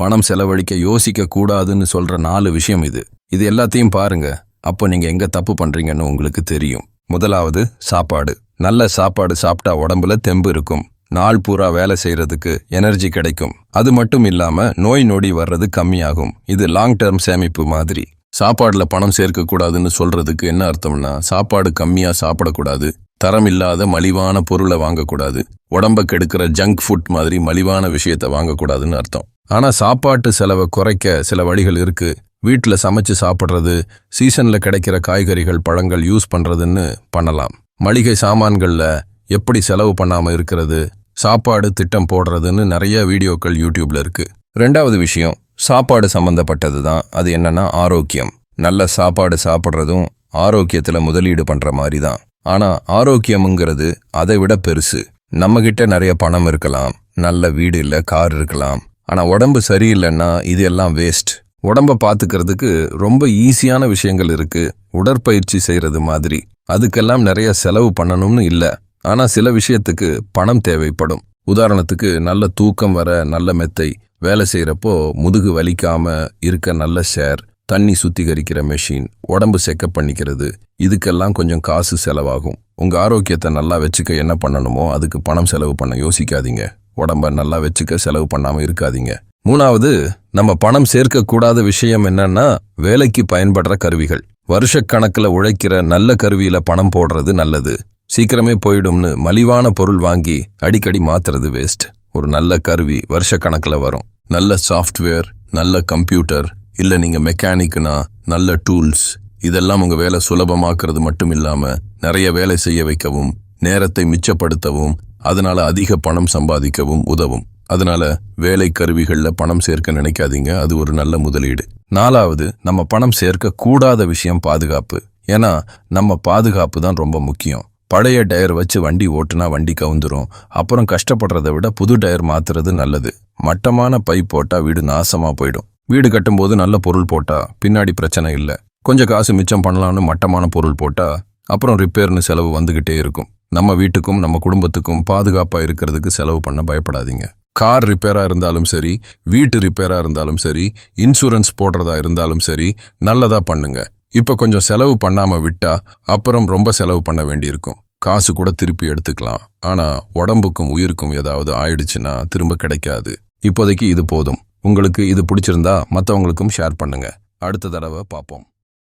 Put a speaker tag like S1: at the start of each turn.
S1: பணம் செலவழிக்க யோசிக்க கூடாதுன்னு சொல்ற நாலு விஷயம் இது. இது எல்லாத்தையும் பாருங்க. அப்போ நீங்க எங்க தப்பு பண்றீங்கன்னு உங்களுக்கு தெரியும். முதலாவது சாப்பாடு. நல்ல சாப்பாடு சாப்பிட்டா உடம்புல தெம்பு இருக்கும். நாள் பூரா வேலை செய்யறதுக்கு எனர்ஜி கிடைக்கும். அது மட்டும் இல்லாம நோய் நொடி வர்றது கம்மியாகும். இது லாங் டேர்ம் சேமிப்பு மாதிரி. சாப்பாடுல பணம் சேர்க்க கூடாதுன்னு சொல்றதுக்கு என்ன அர்த்தம்னா சாப்பாடு கம்மியா சாப்பிடக்கூடாது. தரம் இல்லாத மலிவான பொருளை வாங்கக்கூடாது. உடம்ப கெடுக்கிற ஜங்க் ஃபுட் மாதிரி மலிவான விஷயத்தை வாங்கக்கூடாதுன்னு அர்த்தம். ஆனால் சாப்பாட்டு செலவை குறைக்க சில வழிகள் இருக்கு. வீட்டில் சமைச்சு சாப்பிட்றது சீசனில் கிடைக்கிற காய்கறிகள் பழங்கள் யூஸ் பண்ணுறதுன்னு பண்ணலாம். மளிகை சாமான்களில் எப்படி செலவு பண்ணாமல் இருக்கிறது சாப்பாடு திட்டம் போடுறதுன்னு நிறைய வீடியோக்கள் யூடியூப்ல இருக்கு. ரெண்டாவது விஷயம் சாப்பாடு சம்மந்தப்பட்டது தான். அது என்னன்னா ஆரோக்கியம். நல்ல சாப்பாடு சாப்பிட்றதும் ஆரோக்கியத்தில் முதலீடு பண்ணுற மாதிரி தான். ஆனால் ஆரோக்கியமுங்கிறது அதை விட பெருசு. நம்மகிட்ட நிறைய பணம் இருக்கலாம் நல்ல வீடு இல்லை கார் இருக்கலாம். ஆனால் உடம்பு சரியில்லைன்னா இது எல்லாம் வேஸ்ட் உடம்ப பார்த்துக்கிறதுக்கு ரொம்ப ஈஸியான விஷயங்கள் இருக்குது உடற்பயிற்சி செய்கிறது மாதிரி. அதுக்கெல்லாம் நிறைய செலவு பண்ணணும்னு இல்லை. ஆனால் சில விஷயத்துக்கு பணம் தேவைப்படும். உதாரணத்துக்கு நல்ல தூக்கம் வர நல்ல மெத்தை. வேலை செய்கிறப்போ முதுகு வலிக்காமல் இருக்க நல்ல ஷேர் தண்ணி சுத்திகரிக்கிற மெஷின் உடம்பு செக்கப் பண்ணிக்கிறது. இதுக்கெல்லாம் கொஞ்சம் காசு செலவாகும். உங்கள் ஆரோக்கியத்தை நல்லா வச்சுக்க என்ன பண்ணணுமோ அதுக்கு பணம் செலவு பண்ண யோசிக்காதீங்க. உடம்ப நல்லா வச்சுக்க செலவு பண்ணாமல் இருக்காதீங்க. மூணாவது நம்ம பணம் சேர்க்கக்கூடாத விஷயம் என்னன்னா வேலைக்கு பயன்படுற கருவிகள். வருஷக்கணக்கில் உழைக்கிற நல்ல கருவியில பணம் போடுறது நல்லது. சீக்கிரமே போயிடும்னு மலிவான பொருள் வாங்கி அடிக்கடி மாத்துறது வேஸ்ட் ஒரு நல்ல கருவி வருஷக்கணக்கில் வரும். நல்ல சாஃப்ட்வேர் நல்ல கம்ப்யூட்டர் இல்ல நீங்க மெக்கானிக்னா நல்ல டூல்ஸ் இதெல்லாம் உங்க வேலை சுலபமாக்குறது மட்டும் இல்லாமல் நிறைய வேலை செய்ய வைக்கவும் நேரத்தை மிச்சப்படுத்தவும் அதனால அதிக பணம் சம்பாதிக்கவும் உதவும். அதனால வேலை கருவிகளில் பணம் சேர்க்க நினைக்காதீங்க. அது ஒரு நல்ல முதலீடு. நாலாவது நம்ம பணம் சேர்க்க கூடாத விஷயம் பாதுகாப்பு. ஏன்னா நம்ம பாதுகாப்பு தான் ரொம்ப முக்கியம். பழைய டயர் வச்சு வண்டி ஓட்டுனா வண்டி கவுந்துரும். அப்புறம் கஷ்டப்படுறதை விட புது டயர் மாத்துறது நல்லது. மட்டமான பைப் போட்டா வீடு நாசமா போயிடும். வீடு கட்டும்போது நல்ல பொருள் போட்டா பின்னாடி பிரச்சனை இல்லை. கொஞ்சம் காசு மிச்சம் பண்ணலாம்னு மட்டமான பொருள் போட்டா அப்புறம் ரிப்பேர்னு செலவு வந்துகிட்டே இருக்கும். நம்ம வீட்டுக்கும் நம்ம குடும்பத்துக்கும் பாதுகாப்பாக இருக்கிறதுக்கு செலவு பண்ண பயப்படாதீங்க. கார் ரிப்பேராக இருந்தாலும் சரி வீட்டு ரிப்பேராக இருந்தாலும் சரி இன்சூரன்ஸ் போடுறதா இருந்தாலும் சரி நல்லதாக பண்ணுங்க. இப்போ கொஞ்சம் செலவு பண்ணாமல் விட்டா அப்புறம் ரொம்ப செலவு பண்ண வேண்டியிருக்கும். காசு கூட திருப்பி எடுத்துக்கலாம். ஆனால் உடம்புக்கும் உயிருக்கும் ஏதாவது ஆயிடுச்சுன்னா திரும்ப கிடைக்காது. இப்போதைக்கு இது போதும். உங்களுக்கு இது பிடிச்சிருந்தா மற்றவங்களுக்கும் ஷேர் பண்ணுங்க. அடுத்த தடவை பார்ப்போம்.